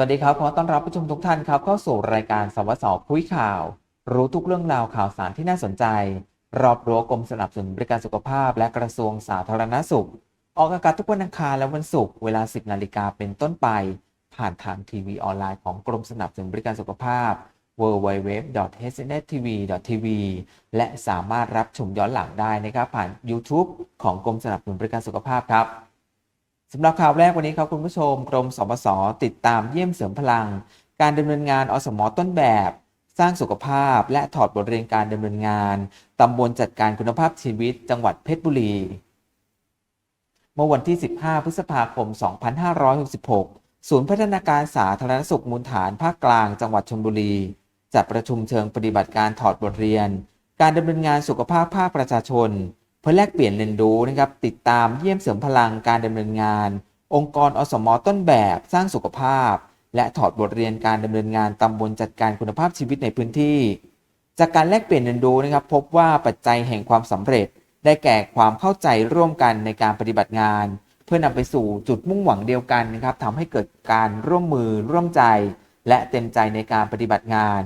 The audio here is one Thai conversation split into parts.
วัสดีครับ ขอต้อนรับผู้ชมทุกท่านครับ เข้าสู่รายการสวสคุยข่าว รู้ทุกเรื่องราวข่าวสารที่น่าสนใจ รอบรั้วกรมสนับสนุนบริการสุขภาพ และกระทรวงสาธารณสุข ออกอากาศทุกวันอังคารและวันศุกร์เวลา 10 นาฬิกาเป็นต้นไป ผ่านทางทีวีออนไลน์ของกรมสนับสนุนบริการสุขภาพ www.hsnettv.tv และสามารถรับชมย้อนหลังได้นะครับผ่าน YouTube ของกรมสนับสนุนบริการสุขภาพครับ สำหรับข่าวแรกวันนี้ครับคุณผู้ชม กรมสปสติดตามเยี่ยมเสริมพลัง การดำเนินงานอสมอต้นแบบ สร้างสุขภาพ และถอดบทเรียนการดำเนินงานตำบลจัดการคุณภาพชีวิต จังหวัดเพชรบุรี เมื่อวันที่ 15 พฤษภาคม 2566 ศูนย์พัฒนาการสาธารณสุขมูลฐานภาคกลางจังหวัดชลบุรี จัดประชุมเชิงปฏิบัติการถอดบทเรียน การดำเนินงานสุขภาพภาคประชาชน เพื่อแลกเปลี่ยนเรียนรู้นะครับติดตามเยี่ยมเสริมพลังการดำเนินงาน องค์กรอสมต้นแบบสร้างสุขภาพ และถอดบทเรียนการดำเนินงานตำบลจัดการคุณภาพชีวิตในพื้นที่ จากการแลกเปลี่ยนเรียนรู้นะครับ พบว่าปัจจัยแห่งความสำเร็จ ได้แก่ความเข้าใจร่วมกันในการปฏิบัติงาน เพื่อนำไปสู่จุดมุ่งหวังเดียวกันนะครับทำให้เกิดการร่วมมือร่วมใจ และเต็มใจในการปฏิบัติงาน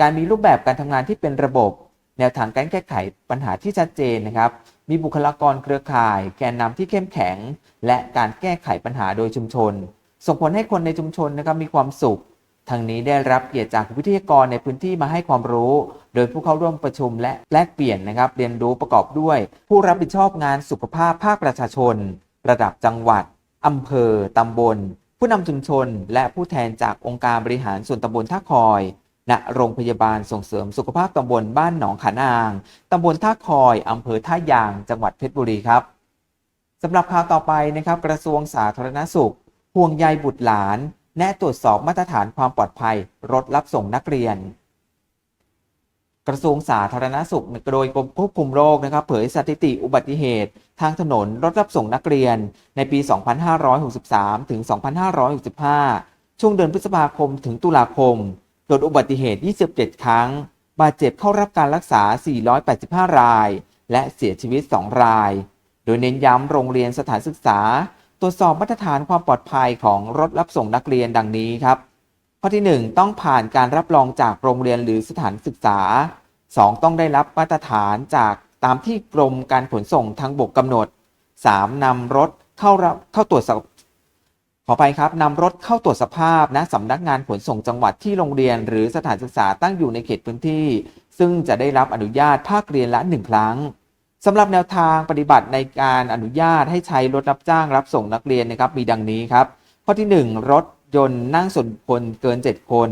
การมีรูปแบบการทำงานที่เป็นระบบ แนวทางการแก้ไขปัญหาที่ชัดเจนนะครับ มีบุคลากรเครือข่าย แกนนำที่เข้มแข็ง และการแก้ไขปัญหาโดยชุมชน ส่งผลให้คนในชุมชนนะครับมีความสุขทางนี้ได้รับเกียรติจากวิทยากรในพื้นที่มาให้ความรู้ โดยผู้เข้าร่วมประชุมและแลกเปลี่ยนนะครับ เรียนรู้ประกอบด้วย ผู้รับผิดชอบงานสุขภาพภาคประชาชน ระดับจังหวัดอำเภอตำบล ผู้นำชุมชน และผู้แทนจากองค์การบริหารส่วนตำบลท่าคอย ณโรงพยาบาลส่งเสริมสุขภาพตำบลบ้านหนองขานาง ตำบลท่าคอย อำเภอท่ายาง จังหวัดเพชรบุรีครับสำหรับข่าวต่อไปนะครับกระทรวงสาธารณสุข ห่วงใยบุตรหลาน แนะตรวจสอบมาตรฐานความปลอดภัย รถรับส่งนักเรียน กระทรวงสาธารณสุขโดยกรมควบคุมโรคนะครับเผยสถิติอุบัติเหตุ ทางถนนรถรับส่งนักเรียน ในปี 2563 ถึง 2565 ช่วงเดือนพฤษภาคมถึงตุลาคม เกิดอุบัติเหตุ 27 ครั้ง บาดเจ็บเข้ารับการรักษา 485 ราย และเสียชีวิต 2 ราย โดยเน้นย้ำโรงเรียนสถานศึกษา ตรวจสอบมาตรฐานความปลอดภัยของรถรับส่งนักเรียนดังนี้ครับ ข้อที่ 1 ต้องผ่านการรับรองจากโรงเรียนหรือสถานศึกษา 2 ต้องได้รับมาตรฐานจากตามที่กรมการขนส่งทางบกกำหนด 3. นำรถเข้ารับเข้าตรวจสอบ ขอไปครับนำรถเข้าตรวจสภาพนะสำนักงานขนส่งจังหวัดที่โรงเรียน หรือสถานศึกษาตั้งอยู่ในเขตพื้นที่ ซึ่งจะได้รับอนุญาตภาคเรียนละ 1 ครั้งสำหรับแนวทางปฏิบัติในการอนุญาตให้ใช้รถรับจ้างรับส่งนักเรียนนะครับมีดังนี้ครับ ข้อที่ 1 รถยนต์นั่งส่วนคคลเกิน 7 คน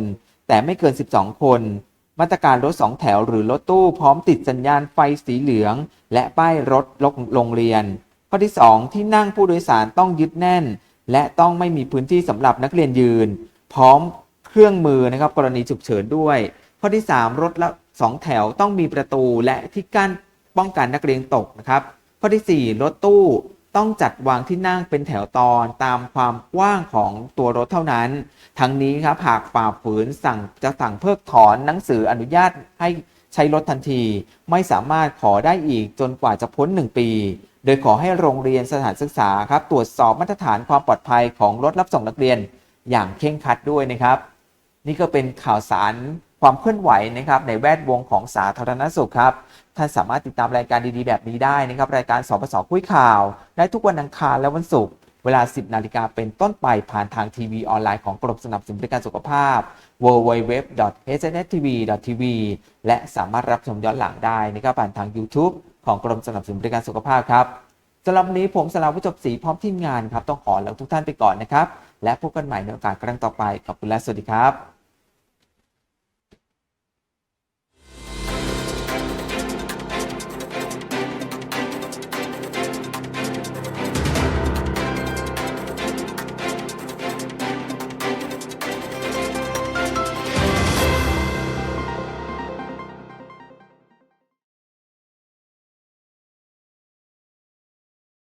แต่ไม่เกิน 12 คน มาตรการรถ 2 แถวหรือรถตู้พร้อมติดสัญญาณไฟสีเหลือง และป้ายรถโรงเรียน ข้อที่ 2 ที่นั่งผู้โดยสารต้องยึดแน่น และต้องไม่มีพื้นที่สำหรับนักเรียนยืน พร้อมเครื่องมือนะครับกรณีฉุกเฉินด้วย ข้อที่ 3 รถละ2แถวต้องมีประตูและที่กั้นป้องกันนักเรียนตกนะครับ ข้อที่ 4 รถตู้ต้องจัดวางที่นั่งเป็นแถวตอนตามความกว้างของตัวรถเท่านั้น ทั้งนี้ครับหากฝ่าฝืนสั่งจะสั่งเพิกถอนหนังสืออนุญาตให้ ใช้รถทันที ไม่สามารถขอได้อีกจนกว่าจะพ้น 1 ปี โดยขอให้โรงเรียนสถานศึกษาครับตรวจสอบมาตรฐานความปลอดภัยของรถรับส่งนักเรียนอย่างเคร่งครัดด้วยนะครับ นี่ก็เป็นข่าวสารความเคลื่อนไหวนะครับในแวดวงของสาธารณสุขครับท่านสามารถติดตามรายการดีๆ แบบนี้ได้นะครับ รายการสปสคุยข่าว ได้ทุกวันอังคารและวันศุกร์ เวลา 10 นาฬิกาเป็นต้นไปผ่านทางทีวีออนไลน์ของกรมสนับสนุนบริการสุขภาพ www.hsnettv.tv และสามารถรับชมย้อนหลังได้นะครับผ่านทาง YouTube ของกรมสนับสนุนบริการสุขภาพครับสำหรับนี้ผมสลาวุจบศรีพร้อมทีมงานครับต้องขอลาทุกท่านไปก่อนนะครับ และพบกันใหม่ในโอกาสครั้งต่อไปขอบคุณและสวัสดีครับ